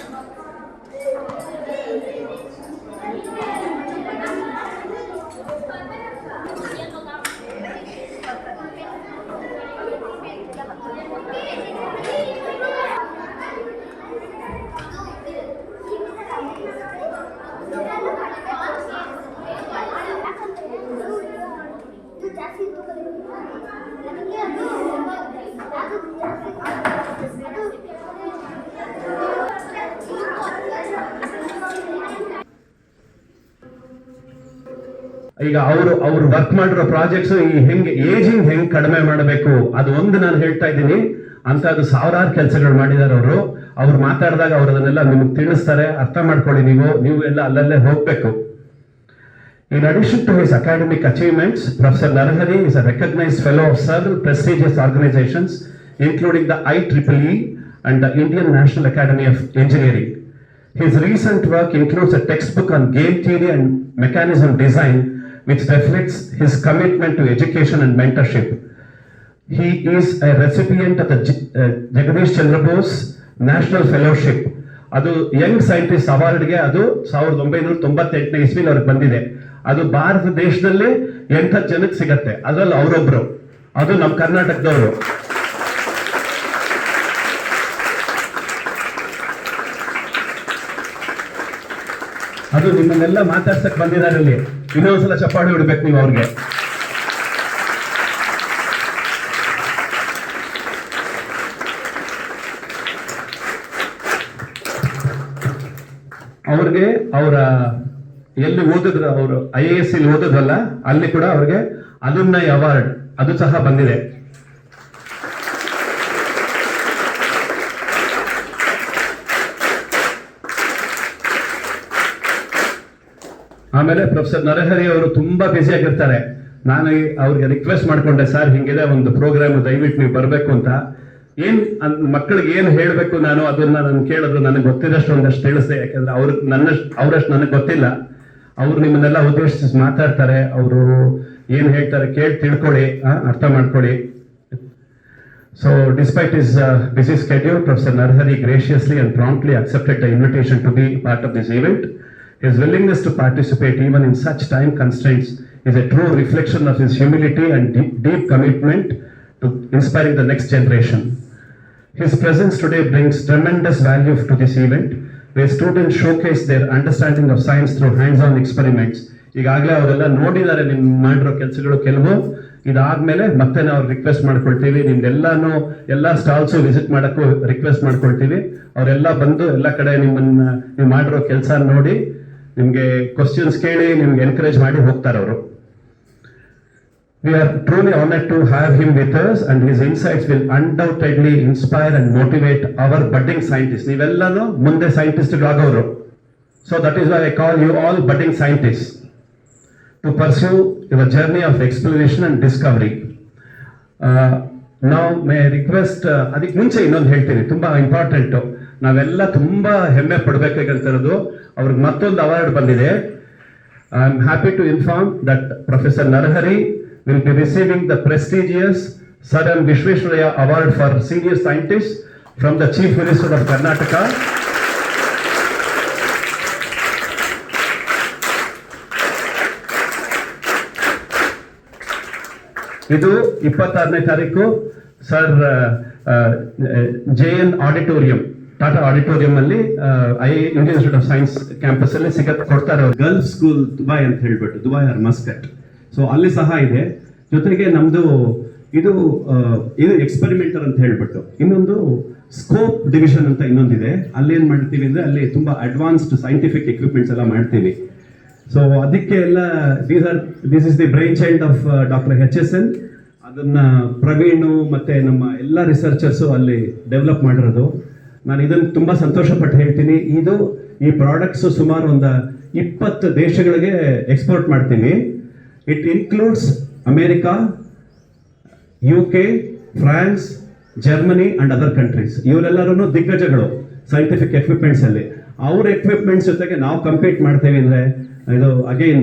いいね。ಈಗ ಅವರು ಅವರು ವರ್ಕ್ ಮಾಡಿರೋ ಪ್ರಾಜೆಕ್ಟ್ಸ್ ಈ ಹೆಂಗೆ ಏಜಿಂಗ್ ಹೆಂಗ್ ಕಡಿಮೆ ಮಾಡಬೇಕು, ಅದು ಒಂದು ನಾನು ಹೇಳ್ತಾ ಇದ್ದೀನಿ. ಅಂತ ಅದು ಸಾವಿರಾರು ಕೆಲಸಗಳು ಮಾಡಿದ್ದಾರೆ ಅವರು. ಅವ್ರು ಮಾತಾಡಿದಾಗ ಅವರು ಅದನ್ನೆಲ್ಲ ನಿಮ್ಗೆ ತಿಳಿಸ್ತಾರೆ. ಅರ್ಥ ಮಾಡ್ಕೊಳ್ಳಿ ನೀವು. ನೀವು ಎಲ್ಲ ಅಲ್ಲಲ್ಲೇ ಹೋಗ್ಬೇಕು. In addition to his academic achievements professor Narahari is a recognised fellow of several prestigious organisations including the I triple E and the Indian National Academy of Engineering his recent work includes a textbook on game theory and mechanism design which reflects his commitment to education and mentorship. He is a recipient of the uh, Jagadish Chandra Bose National Fellowship. ಅದು young scientist ಅವಾರ್ಡ್ಗೆ ಅದು ಸಾವಿರದ ಒಂಬೈನೂರ ತೊಂಬತ್ತೆಂಟನೇ ಇಸ್ವಿಲ್ ಅವ್ರಿಗೆ ಬಂದಿದೆ ಅದು ಭಾರತ ದೇಶದಲ್ಲೇ ಎಂಥ ಜನಕ್ಕೆ ಸಿಗತ್ತೆ ಅದರಲ್ಲಿ ಅವರೊಬ್ರು ಅದು ನಮ್ಮ ಕರ್ನಾಟಕದವರು ಅದು ನಿಮ್ಮನ್ನೆಲ್ಲ ಮಾತಾಡ್ಸಕ್ ಬಂದಿದ್ದಾರೆ ಇಲ್ಲಿ ಇನ್ನೊಂದ್ಸಲ ಚಪ್ಪಾಳಿ ಹೊಡಿಬೇಕು ನೀವು ಅವ್ರಿಗೆ. ಅವ್ರಿಗೆ ಅವರ ಎಲ್ಲಿ ಓದಿದ್ರು ಅವರು ಐ ಎ ಎಸ್ ಇಲ್ಲಿ ಓದಿದ್ರಲ್ಲ ಅಲ್ಲಿ ಕೂಡ ಅವ್ರಿಗೆ ಅಲುಮ್ನೈ ಅವಾರ್ಡ್ ಅದು ಸಹ ಬಂದಿದೆ. ಆಮೇಲೆ ಪ್ರೊಫೆಸರ್ ನರಹರಿ ಅವರು ತುಂಬಾ ಬ್ಯುಸಿ ಆಗಿರ್ತಾರೆ. ನಾನು ಅವ್ರಿಗೆ ರಿಕ್ವೆಸ್ಟ್ ಮಾಡ್ಕೊಂಡೆ, ಸರ್, ಹಿಂಗಿದೆ ಒಂದು ಪ್ರೋಗ್ರಾಮ್ ದಯವಿಟ್ಟು ನೀವು ಬರಬೇಕು ಅಂತ. ಏನ್ ಮಕ್ಕಳಿಗೆ ಏನು ಹೇಳಬೇಕು ನಾನು, ಅದನ್ನ ನಾನು ಕೇಳಿದ್ರು ನನಗೆ ಗೊತ್ತಿದ್ದಷ್ಟು ಒಂದಷ್ಟು ತಿಳಿಸಿದೆ ಯಾಕಂದ್ರೆ ಅವ್ರ, ನನ್ನಷ್ಟು, ಅವರಷ್ಟು ನನಗೆ ಗೊತ್ತಿಲ್ಲ. ಅವ್ರು ನಿಮ್ಮನ್ನೆಲ್ಲ ಉದ್ದೇಶಿಸಿ ಮಾತಾಡ್ತಾರೆ. ಅವರು ಏನ್ ಹೇಳ್ತಾರೆ ಕೇಳಿ, ತಿಳ್ಕೊಳ್ಳಿ ಅರ್ಥ ಮಾಡ್ಕೊಳ್ಳಿ. So despite his busy schedule professor Narahari graciously and promptly accepted the invitation to be part of this event. His willingness to participate even in such time constraints is a true reflection of his humility and deep, deep commitment to inspiring the next generation. His presence today brings tremendous value to this event, where students showcase their understanding of science through hands-on experiments. ಈಗಾಗಲೇ ಅವರೆಲ್ಲ ನೋಡಿದ್ದಾರೆ ನಿಮ್ಮ ಮಾಡಿರೋ ಕೆಲಸಗಳು ಕೆಲವು ಇದಾದ್ಮೇಲೆ ಮತ್ತೆ ನಾವು ರಿಕ್ವೆಸ್ಟ್ ಮಾಡ್ಕೊಳ್ತೀವಿ ನಿಮ್ದೆಲ್ಲಾನು ಎಲ್ಲ ಸ್ಟಾಲ್ಸು ವಿಸಿಟ್ ಮಾಡೋಕ್ಕೂ ರಿಕ್ವೆಸ್ಟ್ ಮಾಡ್ಕೊಳ್ತೀವಿ ಅವರೆಲ್ಲ ಬಂದು ಎಲ್ಲ ಕಡೆ ನಿಮ್ಮನ್ನ ನೀವು ಮಾಡಿರೋ ಕೆಲಸ ನೋಡಿ ನಿಮ್ಗೆ ಕ್ವಶನ್ಸ್ ಕೇಳಿ ನಿಮ್ಗೆ ಎನ್ಕರೇಜ್ ಮಾಡಿ ಹೋಗ್ತಾರೆ ಅವರು We are truly honored to have him with us and his insights will undoubtedly inspire and motivate our budding scientists. ನೀವೆಲ್ಲನೂ ಮುಂದೆ scientist ಆಗೋರು. So that is why I call you all budding scientists to pursue your journey of exploration and discovery. ನಾವು request, uh, ಅದಕ್ಕೆ ಮುಂಚೆ ಇನ್ನೊಂದು ಹೇಳ್ತೀನಿ ತುಂಬಾ important ನಾವೆಲ್ಲ ತುಂಬಾ ಹೆಮ್ಮೆ ಪಡಬೇಕಾಗಿರ್ತಿರೋದು ಅವ್ರಿಗೆ ಮತ್ತೊಂದು ಅವಾರ್ಡ್ ಬಂದಿದೆ. I am happy to inform that professor Narahari will be receiving the prestigious Sir M Visvesvaraya Award for Senior Scientist from the Chief Minister of Karnataka. ಇದು ಇಪ್ಪತ್ತಾರನೇ ತಾರೀಕು. Sir J N auditorium Tata auditorium ಅಲ್ಲಿ I Indian Institute of Science campus ಅಲ್ಲಿ ಸಿಗತ್ ಕೊಡ್ತಾರೆ Gulf school Dubai ಅಂತ ಹೇಳ್ಬಿಟ್ಟು Dubai R Muscat. So ಅಲ್ಲಿ ಸಹ ಇದೆ. ಜೊತೆಗೆ ನಮ್ದು ಇದು ಇದು ಎಕ್ಸ್ಪೆರಿಮೆಂಟರ್ ಅಂತ ಹೇಳ್ಬಿಟ್ಟು. ಇನ್ನೊಂದು ಸ್ಕೋಪ್ ಡಿವಿಷನ್ ಅಂತ ಇನ್ನೊಂದಿದೆ. ಅಲ್ಲಿ ಏನು ಮಾಡ್ತೀವಿ ಅಂದ್ರೆ, ಅಲ್ಲಿ ತುಂಬಾ ಅಡ್ವಾನ್ಸ್ಡ್ ಸೈಂಟಿಫಿಕ್ ಎಕ್ವಿಪ್ಮೆಂಟ್ಸ್ ಎಲ್ಲ ಮಾಡ್ತೀವಿ. ಸೊ ಅದಕ್ಕೆ ಎಲ್ಲ these are this is the brainchild of doctor H S N ಅದನ್ನ ಪ್ರವೀಣು ಮತ್ತೆ ನಮ್ಮ ಎಲ್ಲ ರಿಸರ್ಚರ್ಸು ಅಲ್ಲಿ ಡೆವಲಪ್ ಮಾಡಿರೋದು. ನಾನು ಇದನ್ನು ತುಂಬ ಸಂತೋಷಪಟ್ಟು ಹೇಳ್ತೀನಿ. ಇದು ಈ ಪ್ರಾಡಕ್ಟ್ಸು ಸುಮಾರು ಒಂದು ಇಪ್ಪತ್ತು ದೇಶಗಳಿಗೆ ಎಕ್ಸ್ಪೋರ್ಟ್ ಮಾಡ್ತೀನಿ. It includes America U K France Germany and other countries ಇವರೆಲ್ಲರೂ ದಿಗ್ಗಜಗಳು ಸೈಂಟಿಫಿಕ್ ಎಕ್ವಿಪ್ಮೆಂಟ್ಸಲ್ಲಿ ಅವ್ರ ಎಕ್ವಿಪ್ಮೆಂಟ್ಸ್ ಜೊತೆಗೆ ನಾವು ಕಂಪೀಟ್ ಮಾಡ್ತೇವೆ ಅಂದರೆ ಇದು again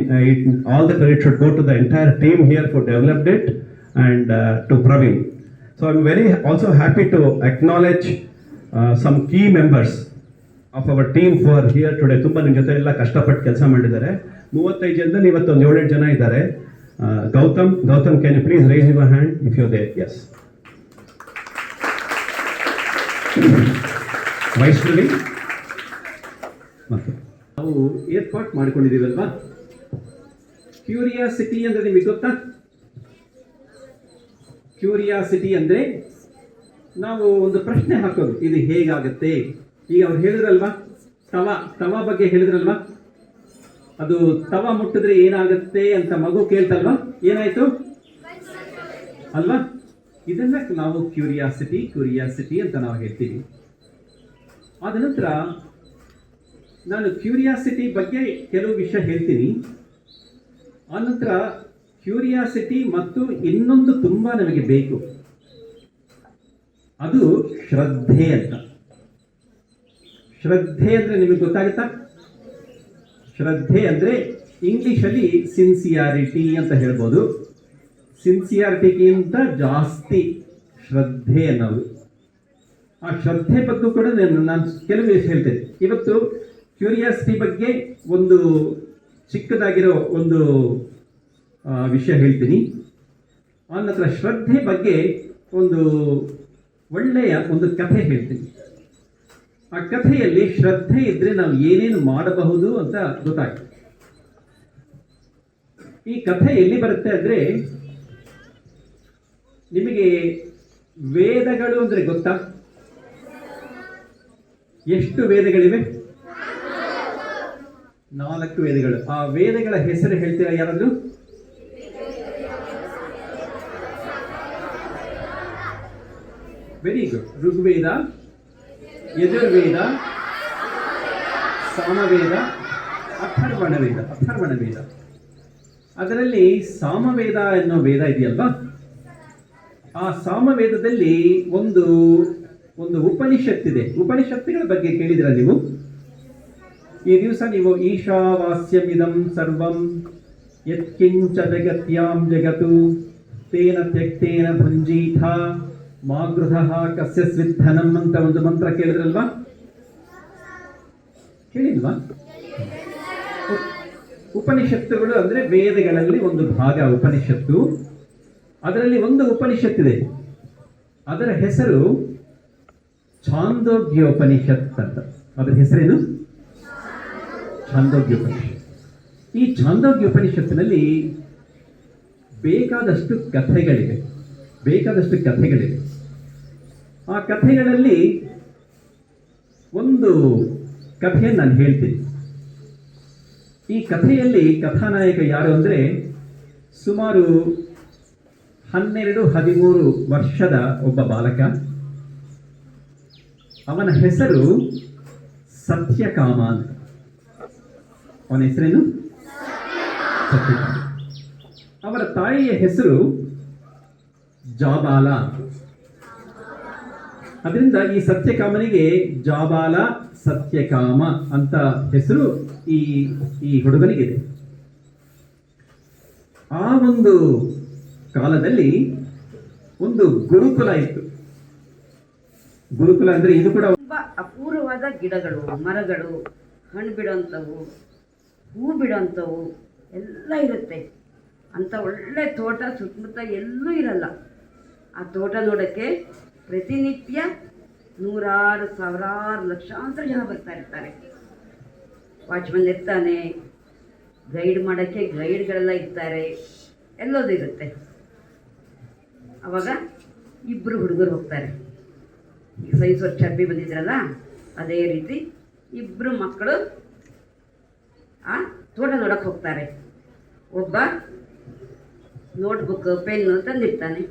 all the credit should go to the entire team here for developed it and to Praveen so I am very also happy to acknowledge some key members of our team for here today ತುಂಬ ನಿಮ್ಮ ಜೊತೆ ಎಲ್ಲ ಕಷ್ಟಪಟ್ಟು ಕೆಲಸ ಮಾಡಿದ್ದಾರೆ. ಮೂವತ್ತೈದು ಜನದಲ್ಲಿ ಇವತ್ತು ಒಂದು ಏಳೆಂಟು ಜನ ಇದ್ದಾರೆ. Gautam Gautam can you please raise your hand if you they yes Vaishnavi ಮತ್ತು ನಾವು ಏರ್ಪಾಟ್ ಮಾಡ್ಕೊಂಡಿದ್ದೀವಲ್ವಾ? ಕ್ಯೂರಿಯಾಸಿಟಿ ಅಂದ್ರೆ ನಿಮಗೆ ಗೊತ್ತಾ? ಕ್ಯೂರಿಯಾಸಿಟಿ ಅಂದ್ರೆ ನಾವು ಒಂದು ಪ್ರಶ್ನೆ ಹಾಕೋದು. ಇದು ಹೇಗಾಗುತ್ತೆ? ಈಗ ಅವ್ರು ಹೇಳಿದ್ರಲ್ವಾ? ತವ ತವ ಬಗ್ಗೆ ಹೇಳಿದ್ರಲ್ವಾ? ಅದು ತವ ಮುಟ್ಟಿದ್ರೆ ಏನಾಗುತ್ತೆ ಅಂತ ಮಗು ಕೇಳ್ತಲ್ವಾ? ಏನಾಯ್ತು? ಅಲ್ವಾ? ಇದನ್ನ ನಾವು ಕ್ಯೂರಿಯಾಸಿಟಿ ಕ್ಯೂರಿಯಾಸಿಟಿ ಅಂತ ನಾವು ಹೇಳ್ತೀವಿ. ಆದ ನಂತರ ನಾನು ಕ್ಯೂರಿಯಾಸಿಟಿ ಬಗ್ಗೆ ಕೆಲವು ವಿಷಯ ಹೇಳ್ತೀನಿ. ಆನಂತರ ಕ್ಯೂರಿಯಾಸಿಟಿ ಮತ್ತು ಇನ್ನೊಂದು ತುಂಬಾ ನಮಗೆ ಬೇಕು. ಅದು ಶ್ರದ್ಧೆ ಅಂತ. ಶ್ರದ್ಧೆ ಅಂದ್ರೆ ನಿಮಗೆ ಗೊತ್ತಾಗುತ್ತಾ? ಶ್ರದ್ಧೆ ಅಂದ್ರೆ ಇಂಗ್ಲಿಷಲ್ಲಿ ಸಿನ್ಸಿಯಾರಿಟಿ ಅಂತ ಹೇಳ್ಬೋದು. ಸಿನ್ಸಿಯಾರಿಟಿಗಿಂತ ಜಾಸ್ತಿ ಶ್ರದ್ಧೆ ಅನ್ನೋದು. ಆ ಶ್ರದ್ಧೆ ಬಗ್ಗೆ ಕೂಡ ನಾನು ಕೆಲವು ಹೇಳ್ತೇನೆ. ಇವತ್ತು ಕ್ಯೂರಿಯಾಸಿಟಿ ಬಗ್ಗೆ ಒಂದು ಚಿಕ್ಕದಾಗಿರೋ ಒಂದು ವಿಷಯ ಹೇಳ್ತೀನಿ. ಆ ನಂತರ ಶ್ರದ್ಧೆ ಬಗ್ಗೆ ಒಂದು ಒಳ್ಳೆಯ ಒಂದು ಕಥೆ ಹೇಳ್ತೀನಿ. ಆ ಕಥೆಯಲ್ಲಿ ಶ್ರದ್ಧೆ ಇದ್ರೆ ನಾವು ಏನೇನು ಮಾಡಬಹುದು ಅಂತ ಗೊತ್ತಾಯ್ತು. ಈ ಕಥೆ ಎಲ್ಲಿ ಬರುತ್ತೆ ಅಂದ್ರೆ, ನಿಮಗೆ ವೇದಗಳು ಅಂದ್ರೆ ಗೊತ್ತಾ? ಎಷ್ಟು ವೇದಗಳಿವೆ? ನಾಲ್ಕು ವೇದಗಳು. ಆ ವೇದಗಳ ಹೆಸರು ಹೇಳ್ತೀರಾ ಯಾರಾದ್ರೂ? ವೆರಿ ಗುಡ್ ಋಗ್ವೇದ ಯಜುರ್ವೇದ ಸಾಮವೇದ ಅಥರ್ವಣ ವೇದ ಅಥರ್ವಣ ವೇದ ಅದರಲ್ಲಿ ಸಾಮವೇದ ಎನ್ನೋ ವೇದ ಇದೆಯಲ್ವಾ? ಆ ಸಾಮವೇದದಲ್ಲಿ ಒಂದು ಒಂದು ಉಪನಿಷತ್ತಿದೆ. ಉಪನಿಷತ್ತುಗಳ ಬಗ್ಗೆ ಕೇಳಿದಿರ ನೀವು? ಈ ದಿವಸ ನೀವು ಈಶಾವಾಸ್ಯಮಿದಂ ಸರ್ವಂ, ಯತ್ಕಿಂಚ ಜಗತ್ಯಾಂ ಜಗತ್ತು ತೇನ ತ್ಯಕ್ತೇನ ಭುಂಜೀಥ. ಮಾಗೃಧ ಕಸ್ಯ ಸ್ವಿಧನಂ ಅಂತ ಒಂದು ಮಂತ್ರ ಕೇಳಿದ್ರಲ್ವಾ? ಕೇಳಿಲ್ವಾ? ಉಪನಿಷತ್ತುಗಳು ಅಂದ್ರೆ ವೇದಗಳಲ್ಲಿ ಒಂದು ಭಾಗ, ಉಪನಿಷತ್ತು. ಅದರಲ್ಲಿ ಒಂದು ಉಪನಿಷತ್ತಿದೆ ಅದರ ಹೆಸರು ಛಾಂದೋಗ್ಯೋಪನಿಷತ್ ಅಂತ. ಅದರ ಹೆಸರೇನು? ಛಾಂದೋಗ್ಯೋಪನಿಷತ್. ಈ ಛಾಂದೋಗ್ಯೋಪನಿಷತ್ತಿನಲ್ಲಿ ಬೇಕಾದಷ್ಟು ಕಥೆಗಳಿವೆ. ಬೇಕಾದಷ್ಟು ಕಥೆಗಳಿವೆ. ಆ ಕಥೆಗಳಲ್ಲಿ ಒಂದು ಕಥೆಯನ್ನು ನಾನು ಹೇಳ್ತೀನಿ. ಈ ಕಥೆಯಲ್ಲಿ ಕಥಾನಾಯಕ ಯಾರು ಅಂದರೆ ಸುಮಾರು ಹನ್ನೆರಡು ಹದಿಮೂರು ವರ್ಷದ ಒಬ್ಬ ಬಾಲಕ. ಅವನ ಹೆಸರು ಸತ್ಯಕಾಮ ಅಂತ. ಅವನ ಹೆಸರೇನು? ಸತ್ಯಕಾಮ. ಅವರ ತಾಯಿಯ ಹೆಸರು ಜಾಬಾಲ ಅದರಿಂದ ಈ ಸತ್ಯಕಾಮನಿಗೆ ಜಾಬಾಲ ಸತ್ಯಕಾಮ ಅಂತ ಹೆಸರು ಈ ಈ ಹುಡುಗನಿಗಿದೆ. ಆ ಒಂದು ಕಾಲದಲ್ಲಿ ಒಂದು ಗುರುಕುಲ ಇತ್ತು. ಗುರುಕುಲ ಅಂದ್ರೆ ಇದು ಕೂಡ ತುಂಬಾ ಅಪೂರ್ವವಾದ ಗಿಡಗಳು, ಮರಗಳು ಹಣ್ಣು ಬಿಡೋಂಥವು ಹೂ ಬಿಡೋಂಥವು ಎಲ್ಲ ಇರುತ್ತೆ. ಅಂತ ಒಳ್ಳೆ ತೋಟ ಸುತ್ತಮುತ್ತ ಎಲ್ಲೂ ಇರಲ್ಲ. ಆ ತೋಟ ನೋಡೋಕ್ಕೆ ಪ್ರತಿನಿತ್ಯ ನೂರಾರು ಸಾವಿರಾರು ಲಕ್ಷಾಂತರ ಜನ ಬರ್ತಾ ಇರ್ತಾರೆ. ವಾಚ್ಮನ್ ಇರ್ತಾನೆ, ಗೈಡ್ ಮಾಡೋಕ್ಕೆ ಗೈಡ್ಗಳೆಲ್ಲ ಇರ್ತಾರೆ, ಎಲ್ಲೋದು ಇರುತ್ತೆ. ಅವಾಗ ಇಬ್ಬರು ಹುಡುಗರು ಹೋಗ್ತಾರೆ. ಈಗ ಸೈನ್ಸ್ ವರ್ಷ ಅಬ್ಬಿ ಬಂದಿದ್ರಲ್ಲ, ಅದೇ ರೀತಿ ಇಬ್ಬರು ಮಕ್ಕಳು ಆ ತೋಟ ನೋಡೋಕ್ಕೆ ಹೋಗ್ತಾರೆ. ಒಬ್ಬ ನೋಟ್ಬುಕ್, ಪೆನ್ನು ತಂದಿರ್ತಾನೆ.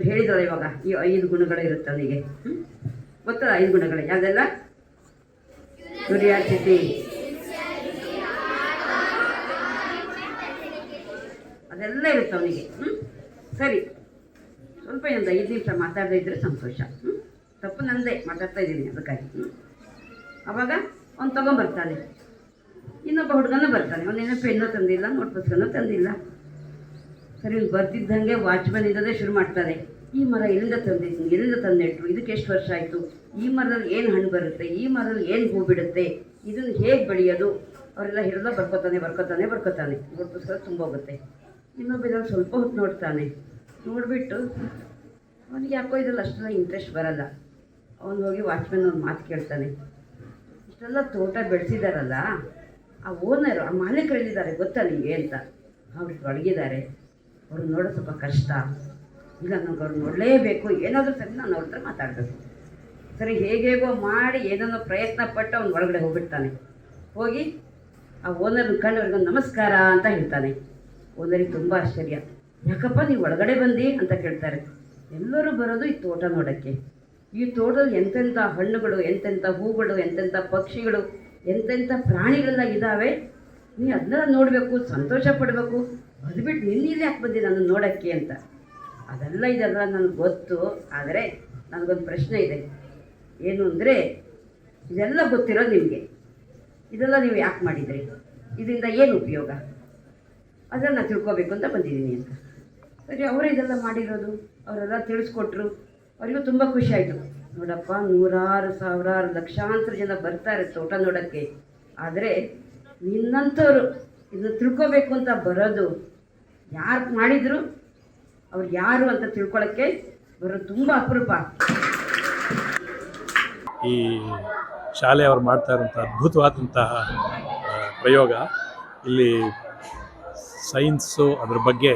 ಹೇಳಿದ್ರಲ್ಲ ಇವಾಗ, ಈ ಐದು ಗುಣಗಳು ಇರುತ್ತೆ ಅವನಿಗೆ? ಗೊತ್ತಲ್ಲ ಐದು ಗುಣಗಳು. ಯಾವುದೆಲ್ಲ? ಕ್ಯೂರಿಯಾಸಿಟಿ ಅದೆಲ್ಲ ಇರುತ್ತೆ ಅವನಿಗೆ. ಹ್ಞೂ ಸರಿ. ಸ್ವಲ್ಪ ಒಂದು ಐದು ನಿಮಿಷ ಮಾತಾಡದೇ ಇದ್ದರೆ ಸಂತೋಷ. ಹ್ಞೂ ತಪ್ಪು ನಂದೇ, ಮಾತಾಡ್ತಾ ಇದ್ದೀನಿ ಅದಕ್ಕಾಗಿ. ಅವಾಗ ಅವ್ನು ತೊಗೊಂಬರ್ತಾನೆ. ಇನ್ನೊಬ್ಬ ಹುಡುಗನೂ ಬರ್ತಾನೆ. ಅವನೇನೋ ಪೆನ್ನು ತಂದಿಲ್ಲ ನೋಟ್ ಪುಸ್ತಕನೂ ತಂದಿಲ್ಲ. ಸರಿ ಬರ್ತಿದ್ದಂಗೆ ವಾಚ್ಮನ್ ಇದ್ದದೇ ಶುರು ಮಾಡ್ತಾರೆ. ಈ ಮರ ಎಲ್ಲಿಂದ ತಂದಿದ್ದೀನಿ ಎಲ್ಲಿಂದ ತಂದಿಟ್ರು? ಇದಕ್ಕೆ ಎಷ್ಟು ವರ್ಷ ಆಯಿತು? ಈ ಮರದಲ್ಲಿ ಏನು ಹಣ್ಣು ಬರುತ್ತೆ? ಈ ಮರದಲ್ಲಿ ಏನು ಹೂ ಬಿಡುತ್ತೆ? ಇದನ್ನು ಹೇಗೆ ಬೆಳೆಯೋದು? ಅವರೆಲ್ಲ ಹಿಡಿದ ಬರ್ಕೋತಾನೆ ಬರ್ಕೋತಾನೆ ಬರ್ಕೋತಾನೆ. ಇವ್ರ ಪುಸ್ತಕ ತುಂಬ ಹೋಗುತ್ತೆ. ಇನ್ನೊಬ್ಬ ಸ್ವಲ್ಪ ಹೊತ್ತು ನೋಡ್ತಾನೆ. ನೋಡಿಬಿಟ್ಟು ಅವನಿಗೆ ಯಾಕೋ ಇದ್ರಲ್ಲಿ ಅಷ್ಟೆಲ್ಲ ಇಂಟ್ರೆಸ್ಟ್ ಬರಲ್ಲ. ಅವನು ಹೋಗಿ ವಾಚ್ಮನ್ ಒಂದು ಮಾತು ಕೇಳ್ತಾನೆ. ಇಷ್ಟೆಲ್ಲ ತೋಟ ಬೆಳೆಸಿದಾರಲ್ಲ, ಆ ಓನರು ಆ ಮಾಲೀಕರು ಗೊತ್ತಾ ನಿಮಗೆ ಅಂತ? ಅವ್ರಿಗೆ ಒಳಗಿದ್ದಾರೆ ಅವ್ರು ನೋಡೋದು ಸ್ವಲ್ಪ ಕಷ್ಟ. ಇಲ್ಲ ನನಗೆ ಅವ್ರು ನೋಡಲೇಬೇಕು. ಏನಾದರೂ ಸರಿ ನಾನು ಅವ್ರ ಹತ್ರ ಮಾತಾಡಬೇಕು. ಸರಿ, ಹೇಗೇಗೋ ಮಾಡಿ ಏನನ್ನೋ ಪ್ರಯತ್ನ ಪಟ್ಟು ಅವ್ನು ಒಳಗಡೆ ಹೋಗ್ಬಿಡ್ತಾನೆ. ಹೋಗಿ ಆ ಓನರ್ ಅವ್ರಿಗೊಂದು ನಮಸ್ಕಾರ ಅಂತ ಹೇಳ್ತಾನೆ. ಓನರಿಗೆ ತುಂಬ ಆಶ್ಚರ್ಯ. ಯಾಕಪ್ಪ ನೀವು ಒಳಗಡೆ ಬಂದು ಅಂತ ಕೇಳ್ತಾರೆ. ಎಲ್ಲರೂ ಬರೋದು ಈ ತೋಟ ನೋಡೋಕ್ಕೆ. ಈ ತೋಟದಲ್ಲಿ ಎಂತೆಂಥ ಹಣ್ಣುಗಳು ಎಂತೆಂಥ ಹೂಗಳು ಎಂತೆಂಥ ಪಕ್ಷಿಗಳು ಎಂತೆಂಥ ಪ್ರಾಣಿಗಳೆಲ್ಲ ಇದ್ದಾವೆ ನೀ ಅದನ್ನೆಲ್ಲ ನೋಡಬೇಕು, ಸಂತೋಷ ಪಡಬೇಕು. ಅದು ಬಿಟ್ಟು ನಿನ್ನಿಲ್ಲಿ ಯಾಕೆ ಬಂದಿ ನಾನು ನೋಡೋಕ್ಕೆ ಅಂತ. ಅದೆಲ್ಲ ಇದೆಲ್ಲ ನನಗೆ ಗೊತ್ತು, ಆದರೆ ನನಗೊಂದು ಪ್ರಶ್ನೆ ಇದೆ. ಏನು ಅಂದರೆ, ಇದೆಲ್ಲ ಗೊತ್ತಿರೋದು ನಿಮಗೆ. ಇದೆಲ್ಲ ನೀವು ಯಾಕೆ ಮಾಡಿದ್ರಿ? ಇದರಿಂದ ಏನು ಉಪಯೋಗ? ಅದನ್ನು ನಾನು ತಿಳ್ಕೊಬೇಕು ಅಂತ ಬಂದಿದ್ದೀನಿ ಅಂತ. ಸರಿ, ಅವರೇ ಇದೆಲ್ಲ ಮಾಡಿರೋದು, ಅವರೆಲ್ಲ ತಿಳಿಸ್ಕೊಟ್ರು. ಅವರಿಗೂ ತುಂಬ ಖುಷಿ ಆಯಿತು. ನೋಡಪ್ಪ, ನೂರಾರು ಸಾವಿರಾರು ಲಕ್ಷಾಂತರ ಜನ ಬರ್ತಾರೆ ತೋಟ ನೋಡೋಕ್ಕೆ. ಆದರೆ ನಿನ್ನಂಥವ್ರು ಇದನ್ನು ತಿಳ್ಕೊಬೇಕು ಅಂತ ಬರೋದು ಯಾರು ಮಾಡಿದ್ರು ಅವ್ರು ಯಾರು ಅಂತ ತಿಳ್ಕೊಳ್ಳೋಕ್ಕೆ ಬರೋದು ತುಂಬ ಅಪರೂಪ. ಈ ಶಾಲೆಯವರು ಮಾಡ್ತಾ ಇರುವಂಥ ಅದ್ಭುತವಾದಂತಹ ಪ್ರಯೋಗ. ಇಲ್ಲಿ ಸೈನ್ಸು ಅದ್ರ ಬಗ್ಗೆ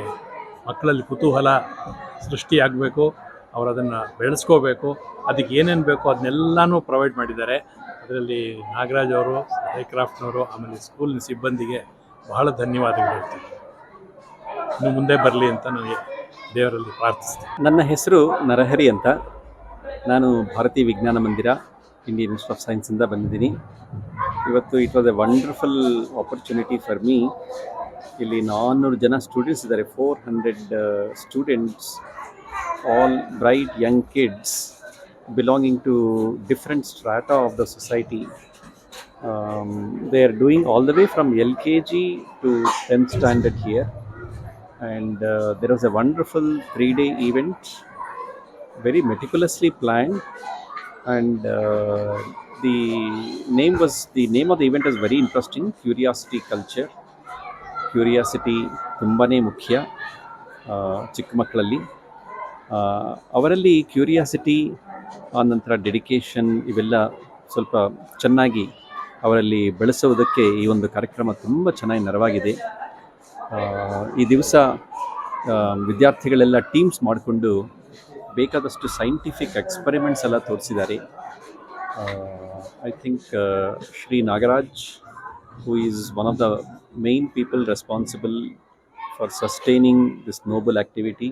ಮಕ್ಕಳಲ್ಲಿ ಕುತೂಹಲ ಸೃಷ್ಟಿಯಾಗಬೇಕು, ಅವರು ಅದನ್ನು ಬೆಳೆಸ್ಕೋಬೇಕು, ಅದಕ್ಕೆ ಏನೇನು ಬೇಕೋ ಅದನ್ನೆಲ್ಲನೂ ಪ್ರೊವೈಡ್ ಮಾಡಿದ್ದಾರೆ. ಅದರಲ್ಲಿ ನಾಗರಾಜ್ ಅವರು ಕ್ರಾಫ್ಟ್ನವರು ಆಮೇಲೆ ಸ್ಕೂಲಿನ ಸಿಬ್ಬಂದಿಗೆ ಬಹಳ ಧನ್ಯವಾದಗಳು ಹೇಳ್ತೀನಿ. ಇನ್ನು ಮುಂದೆ ಬರಲಿ ಅಂತ ನನಗೆ ದೇವರಲ್ಲಿ ಪ್ರಾರ್ಥಿಸ್ತೀನಿ. ನನ್ನ ಹೆಸರು ನರಹರಿ ಅಂತ. ನಾನು ಭಾರತೀಯ ವಿಜ್ಞಾನ ಮಂದಿರ ಇಂಡಿಯನ್ ಇನ್ಸ್ಟಿಟ್ಯೂಟ್ ಆಫ್ ಸೈನ್ಸಿಂದ ಬಂದಿದ್ದೀನಿ. ಇವತ್ತು it was a wonderful opportunity for me ಇಲ್ಲಿ ನಾನ್ನೂರು ಜನ ಸ್ಟೂಡೆಂಟ್ಸ್ ಇದ್ದಾರೆ four hundred students all bright young kids belonging to different strata of the society um, they are doing all the way from LKG to 10th standard here. And uh, there was a wonderful three day event, very meticulously planned. And uh, the name was the name of the event is very interesting Curiosity Culture. Curiosity Tumbane Mukhya, uh, ಚಿಕ್ಕ ಮಕ್ಕಳಲ್ಲಿ ಆ, ಅವರಲ್ಲಿ curiosity ಆನಂತರ dedication ಇವೆಲ್ಲ ಸ್ವಲ್ಪ ಚೆನ್ನಾಗಿ ಅವರಲ್ಲಿ ಬೆಳೆಸೋದಕ್ಕೆ ಈ ಒಂದು ಕಾರ್ಯಕ್ರಮ ತುಂಬ ಚೆನ್ನಾಗಿ ನೆರವಾಗಿದೆ ಆ, ಈ ದಿವಸ ವಿದ್ಯಾರ್ಥಿಗಳೆಲ್ಲ ಟೀಮ್ಸ್ ಮಾಡಿಕೊಂಡು ಬೇಕಾದಷ್ಟು ಸೈಂಟಿಫಿಕ್ ಎಕ್ಸ್ಪರಿಮೆಂಟ್ಸ್ ಎಲ್ಲ ತೋರಿಸಿದ್ದಾರೆ I think Shri Nagaraj who is one of the main people responsible for sustaining this noble activity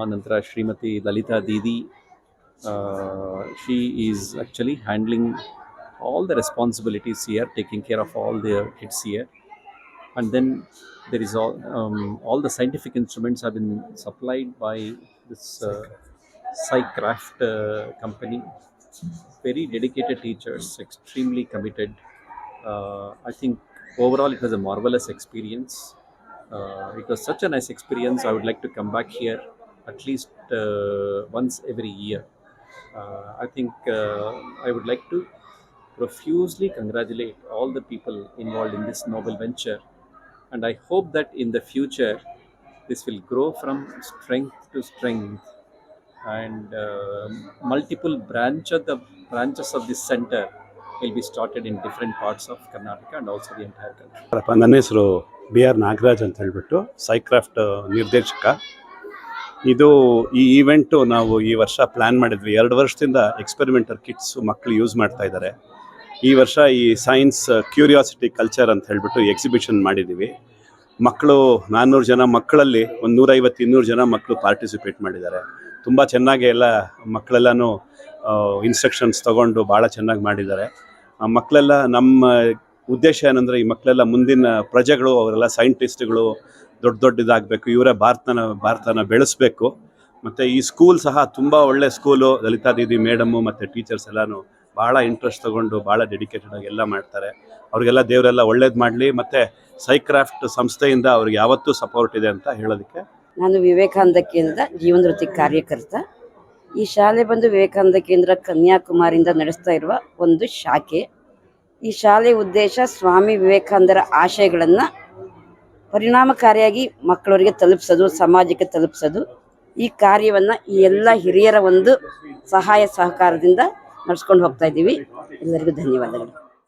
ಆನಂತರ Shrimati Lalita didi uh, is actually handling all the the responsibilities here, taking care of all kids here. And then there is all, um, all the scientific instruments have been supplied by this uh, SciCraft uh, company. Very dedicated teachers, extremely committed uh, I think overall it was a marvelous experience. Uh, it was such a nice experience. I would like to come back here at least uh, once every year. Uh, I think uh, I would like to profusely congratulate all the people involved in this noble venture, and I hope that in the future this will grow from strength to strength and uh, multiple branch of the branches of this center will be started in different parts of Karnataka and also the entire country. ನನ್ನ ಹೆಸರು B R Nagaraj ಅಂತ ಹೇಳಿಬಿಟ್ಟು ಸೈಕ್ರಾಫ್ಟ್ ನಿರ್ದೇಶಕ ಇದು ಈ event ನಾವು ಈ ವರ್ಷ ಪ್ಲ್ಯಾನ್ ಮಾಡಿದ್ವಿ ಎರಡು ವರ್ಷದಿಂದ ಎಕ್ಸ್ಪೆರಿಮೆಂಟಲ್ ಕಿಟ್ಸು ಮಕ್ಕಳು ಯೂಸ್ ಮಾಡ್ತಾ ಇದ್ದಾರೆ ಈ ವರ್ಷ ಈ ಸೈನ್ಸ್, ಕ್ಯೂರಿಯಾಸಿಟಿ, ಕಲ್ಚರ್ ಅಂತ ಹೇಳ್ಬಿಟ್ಟು ಎಕ್ಸಿಬಿಷನ್ ಮಾಡಿದ್ದೀವಿ. ಮಕ್ಕಳು, ನಾನ್ನೂರು ಜನ ಮಕ್ಕಳಲ್ಲಿ ಒಂದು ನೂರೈವತ್ತು, ಇನ್ನೂರು ಜನ ಮಕ್ಕಳು ಪಾರ್ಟಿಸಿಪೇಟ್ ಮಾಡಿದ್ದಾರೆ. ತುಂಬ ಚೆನ್ನಾಗಿ ಎಲ್ಲ ಮಕ್ಕಳೆಲ್ಲನೂ ಇನ್ಸ್ಟ್ರಕ್ಷನ್ಸ್ ತಗೊಂಡು ಭಾಳ ಚೆನ್ನಾಗಿ ಮಾಡಿದ್ದಾರೆ. ಆ, ಮಕ್ಕಳೆಲ್ಲ ನಮ್ಮ ಉದ್ದೇಶ ಏನಂದರೆ ಈ ಮಕ್ಕಳೆಲ್ಲ ಮುಂದಿನ ಪ್ರಜೆಗಳು, ಅವರೆಲ್ಲ ಸೈಂಟಿಸ್ಟ್ಗಳು ದೊಡ್ಡ ದೊಡ್ಡ ಇದಾಗಬೇಕು, ಇವರೇ ಭಾರತನ ಭಾರತನ ಬೆಳೆಸಬೇಕು. ಮತ್ತು ಈ ಸ್ಕೂಲ್ ಸಹ ತುಂಬ ಒಳ್ಳೆ ಸ್ಕೂಲು ಲಲಿತಾ ದೀದಿ ಮೇಡಮು ಮತ್ತು ಟೀಚರ್ಸ್ ಎಲ್ಲನೂ ಭಾಳ ಇಂಟ್ರೆಸ್ಟ್ ತಗೊಂಡು, ಭಾಳ ಡೆಡಿಕೇಟೆಡ್ ಆಗಿ ಎಲ್ಲ ಮಾಡ್ತಾರೆ. ಅವ್ರಿಗೆಲ್ಲ ದೇವರೆಲ್ಲ ಒಳ್ಳೇದು ಮಾಡಲಿ, ಮತ್ತು ಸೈಕ್ರಾಫ್ಟ್ ಸಂಸ್ಥೆಯಿಂದ ಅವ್ರಿಗೆ ಯಾವತ್ತೂ ಸಪೋರ್ಟ್ ಇದೆ ಅಂತ ಹೇಳೋದಕ್ಕೆ. ನಾನು ವಿವೇಕಾನಂದ ಕೇಂದ್ರದ ಜೀವನ ವೃತ್ತಿ ಕಾರ್ಯಕರ್ತ. ಈ ಶಾಲೆ ಬಂದು ವಿವೇಕಾನಂದ ಕೇಂದ್ರ ಕನ್ಯಾಕುಮಾರಿಯಿಂದ ನಡೆಸ್ತಾ ಇರುವ ಒಂದು ಶಾಖೆ. ಈ ಶಾಲೆ ಉದ್ದೇಶ ಸ್ವಾಮಿ ವಿವೇಕಾನಂದರ ಆಶಯಗಳನ್ನು ಪರಿಣಾಮಕಾರಿಯಾಗಿ ಮಕ್ಕಳವರಿಗೆ ತಲುಪಿಸೋದು, ಸಮಾಜಕ್ಕೆ ತಲುಪಿಸೋದು. ಈ ಕಾರ್ಯವನ್ನು ಈ ಎಲ್ಲ ಹಿರಿಯರ ಒಂದು ಸಹಾಯ ಸಹಕಾರದಿಂದ ನಡೆಸ್ಕೊಂಡು ಹೋಗ್ತಾ ಇದ್ದೀವಿ. ಎಲ್ಲರಿಗೂ ಧನ್ಯವಾದಗಳು.